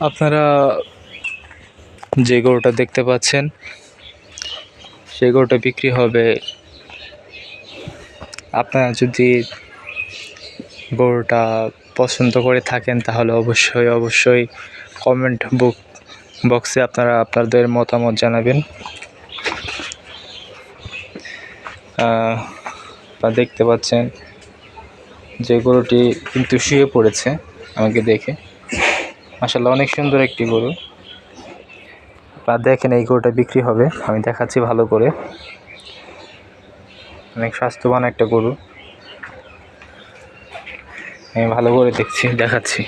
আপনারা যে গরুটা দেখতে পাচ্ছেন, সেই গরুটা বিক্রি হবে। আপনারা যদি গরুটা পছন্দ করে থাকেন, তাহলে অবশ্যই অবশ্যই কমেন্ট বুক বক্সে আপনারা আপনাদের মতামত জানাবেন। আপনারা দেখতে পাচ্ছেন যে গরুটি কিন্তু শুয়ে পড়েছে, আমাকে দেখে। মাসাল্লাহ অনেক সুন্দর একটি গরু। আপনারা দেখেন এই গরুটা বিক্রি হবে। আমি দেখাচ্ছি ভালো করে। অনেক স্বাস্থ্যবান একটা গরু। আমি ভালো করে দেখছি, দেখাচ্ছি।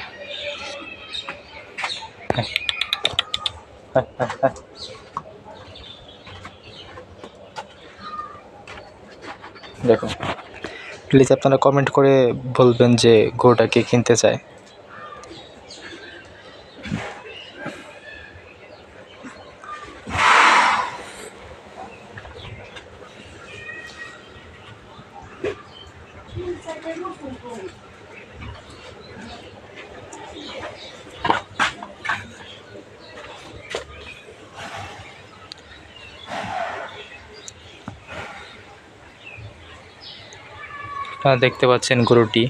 দেখুন প্লিজ আপনারা কমেন্ট করে বলবেন যে গরুটা কে কিনতে চায়। আপনারা দেখতে পাচ্ছেন গরুটি।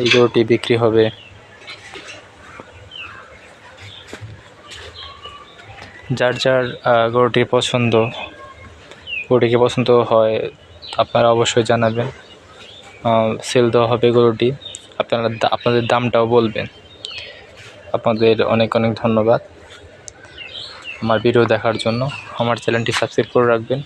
এই গরুটি বিক্রি হবে। যার যার গরুটি পছন্দ, গরুটিকে পছন্দ হয়, আপনারা অবশ্যই জানাবেন। সেল দেওয়া হবে গরুটি। আপনারা আপনাদের দামটাও বলবেন। আপনাদের অনেক অনেক ধন্যবাদ। আমার ভিডিও দেখার জন্য। আমার চ্যানেলটি সাবস্ক্রাইব করে রাখবেন।